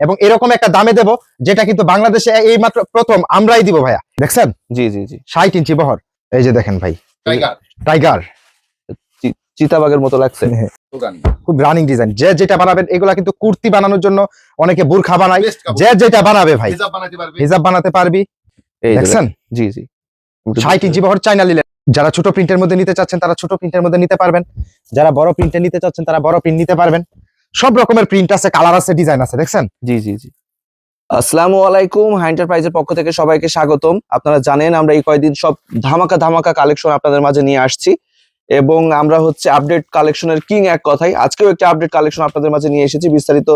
এবং এরকম একটা দামে দেব যেটা কিন্তু বাংলাদেশে এই মাত্র প্রথম আমরাই দিব ভাইয়া। দেখছেন? জি জি জি। ষাট ইঞ্চি বহর। এই যে দেখেন ভাই। টাইগার টাইগার চিতাবাগের মতো লাগছে। খুব রানিং ডিজাইন যে যেটা বানাবেন এগুলা কিন্তু কুর্তি বানানোর জন্য অনেকে বুরখা বানায়। কাপড়। যে যেটা বানাবে ভাই। হিজাব বানাতে বানাতে পারবি। এই দেখছেন? জি জি। ষাট ইঞ্চি বহর চাইনা নিলেন যারা ছোট প্রিন্টের মধ্যে নিতে চাচ্ছেন তারা ছোট প্রিন্টের মধ্যে নিতে পারবেন। যারা বড় প্রিন্টে নিতে চাচ্ছেন তারা বড় প্রিন্ট নিতে পারবেন। সব রকমের প্রিন্ট আছে কালার আছে ডিজাইন আছে দেখছেন? জি জি জি। আসসালামু আলাইকুম হাইন্টারপ্রাইজের পক্ষ থেকে সবাইকে স্বাগতম। আপনারা জানেন আমরা এই কয়েকদিন সব ধামাকা ধামাকা কালেকশন আপনাদের মাঝে নিয়ে আসছি। এবং আমরা হচ্ছে আপডেট কালেকশনের কিং এক কথাই আজকেও একটা আপডেট কালেকশন আপনাদের মাঝে নিয়ে এসেছি বিস্তারিত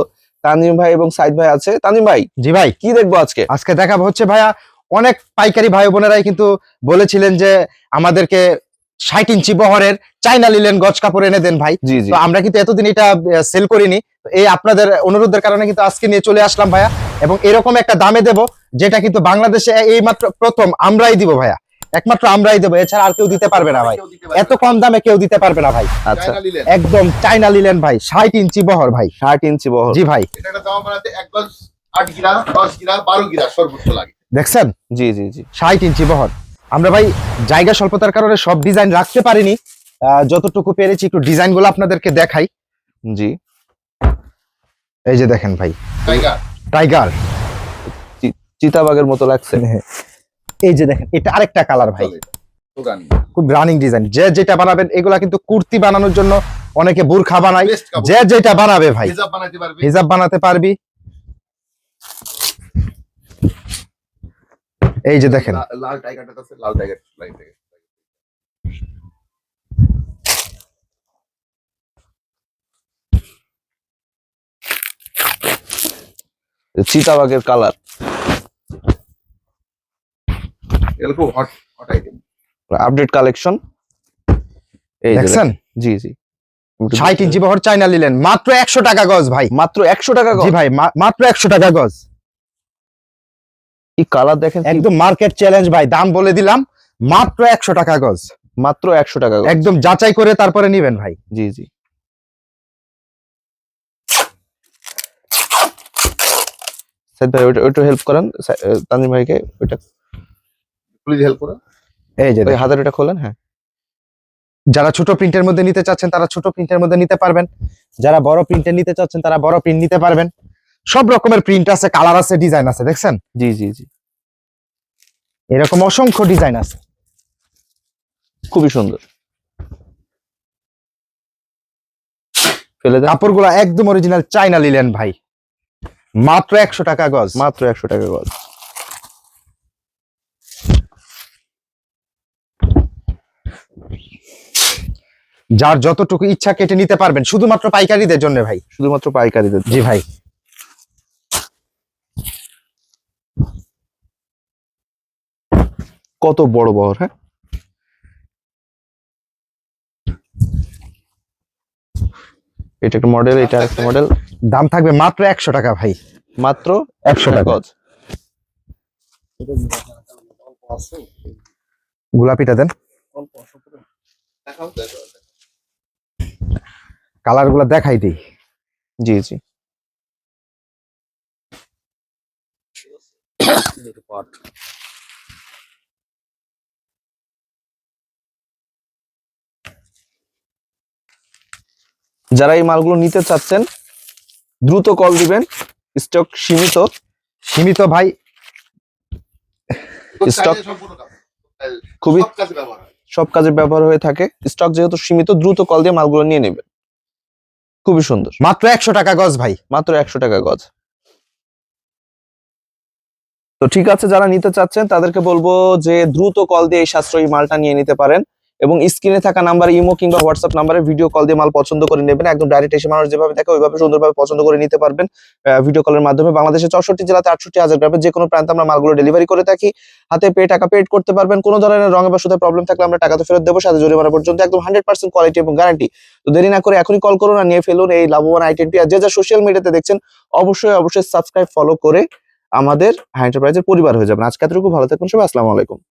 তানজিম ভাই এবং সাইদ ভাই আছে। তানজিম ভাই জি ভাই। কি দেখব আজকে? আজকে দেখাবো হচ্ছে ভাইয়া অনেক পাইকারি ভাই বোনেরাই কিন্তু বলেছিলেন যে আমাদেরকে ষাট ইঞ্চি বহরের চাইনা লিলেন গজ কাপড় এনে দেন ভাই। জি জি। তো আমরা কিন্তু এতদিন এটা সেল করিনি। এই আপনাদের অনুরোধের কারণে কিন্তু আজকে নিয়ে চলে আসলাম ভাইয়া। এবং এরকম একটা দামে দেব যেটা কিন্তু বাংলাদেশে এই মাত্র প্রথম আমরাই দিব ভাইয়া। একমাত্র আমরাই দেবো এছাড়া আর কেউ দিতে পারবে না ভাই। এত কম দামে কেউ দিতে পারবে না ভাই। আচ্ছা। একদম চাইনা লিলেন ভাই ষাট ইঞ্চি বহর ভাই। ষাট ইঞ্চি বহর। জি ভাই। দেখছেন? জি জি জি। ষাট ইঞ্চি বহর। আমরা ভাই জায়গা স্বল্পতার কারণে সব ডিজাইন রাখতে পারিনি। যতটুকু পেরেছি একটু ডিজাইনগুলো আপনাদেরকে দেখাই। জি। এই যে দেখেন ভাই। টাইগার টাইগার চিতাবাগের মতো লাগছে। এই যে দেখেন এটা আরেকটা কালার ভাই। খুব রানিং ডিজাইন যে যেটা বানাবেন এগুলা কিন্তু কুর্তি বানানোর জন্য অনেকে বুরখা বানায়। যে যেটা বানাবে ভাই। হিজাব বানাতে পারবি। এই যে দেখেন। লাল টাইগারটা আছে লাল টাইগার লাল টাইগার চিতাবাগের কালার এগুলো hot hot item update collection এই দেখছেন? জি জি। ষাট ইঞ্চি বহর চাইনা নিলেন মাত্র একশো টাকা গজ ভাই। মাত্র একশো টাকা জি গজ। ভাই মা- মাত্র একশো টাকা গজ। কি কালার দেখেন একদম মার্কেট চ্যালেঞ্জ ভাই দাম বলে দিলাম মাত্র একশো টাকা গজ। মাত্র একশো টাকা একদম যাচাই করে তারপরে নিবেন ভাই। জি জি। ভাই ওইটা ওইটা হেল্প করেন। তানজিম ভাইকে ওইটা প্লিজ হেল্প করো এই যে দেখেন। ওটা খোলেন হ্যাঁ। যারা ছোট প্রিন্টের মধ্যে নিতে চাচ্ছেন তারা ছোট প্রিন্টের মধ্যে নিতে পারবেন। যারা বড় প্রিন্টের নিতে চাচ্ছেন তারা বড় প্রিন্ট নিতে পারবেন। সব রকমের প্রিন্ট আছে কালার আছে ডিজাইন আছে দেখছেন? জি জি জি। এরকম অসংখ্য ডিজাইন আছে। খুবই সুন্দর। ফেলে কাপড়গুলো একদম অরিজিনাল চাইনা নিলেন ভাই। মাত্র একশো টাকা গজ। মাত্র একশো টাকা গজ। যার যতটুকু ইচ্ছা কেটে নিতে পারবেন শুধুমাত্র পাইকারিদের জন্য ভাই। শুধুমাত্র পাইকারিদের জি ভাই। কত বড় বহর হ্যাঁ? এটা একটা মডেল এটা একটা মডেল দাম থাকবে মাত্র একশো টাকা ভাই। মাত্র একশো টাকা। গজ গোলাপিটা দেন। কালারগুলা দেখাই দিই। জি জি। যারা এই মালগুলো নিতে চাচ্ছেন দ্রুত কল দিবেন। স্টক সীমিত। সীমিত ভাই কাপড়। খুবই সব কাজে ব্যবহার সব কাজে ব্যবহার হয়ে থাকে। স্টক যেহেতু সীমিত দ্রুত কল দিয়ে মালগুলো নিয়ে নেবেন। খুবই সুন্দর। মাত্র একশো টাকা গজ ভাই। মাত্র একশো টাকা গজ। তো ঠিক আছে, যারা নিতে চাচ্ছেন, তাদেরকে বলব যে দ্রুত কল দিয়ে এই সাশ্রয়ী মালটা নিয়ে নিতে পারেন এবং স্ক্রিনে থাকা নাম্বার ইমো কিংবা হোয়াটসঅ্যাপ নাম্বারে ভিডিও কল দিয়ে মাল পছন্দ করে নেবেন। একদম ডাইরেক্ট এসে মানুষ যেভাবে দেখে ওইভাবে সুন্দরভাবে পছন্দ করে নিতে পারবেন ভিডিও কলের মাধ্যমে। বাংলাদেশের চৌষট্টি জেলাতে আটষট্টি হাজার গ্রামে যে কোনো প্রান্তে আমরা মালগুলো ডেলিভারি করে থাকি। হাতে পেয়ে টাকা পেড করতে পারবেন। কোনো ধরনের রঙে বা সুদের প্রবলেম থাকলে আমরা টাকা তো ফেরত দেবো। সাথে জরিমানা পর্যন্ত একদম হান্ড্রেড পার্সেন্ট কোয়ালিটি এবং গ্যারান্টি তো দেরি না করে এখনই কল করুন আর নিয়ে ফেলুন এই লাভবান আইটেমটি আর যে যা সোশ্যাল মিডিয়াতে দেখছেন, অবশ্যই অবশ্যই সাবস্ক্রাইব ফলো করে আমাদের হাই এন্টারপ্রাইজের পরিবার হয়ে যাবেন। আজকে এতটুকু ভালো থাকুন সবাই আসসালামু আলাইকুম।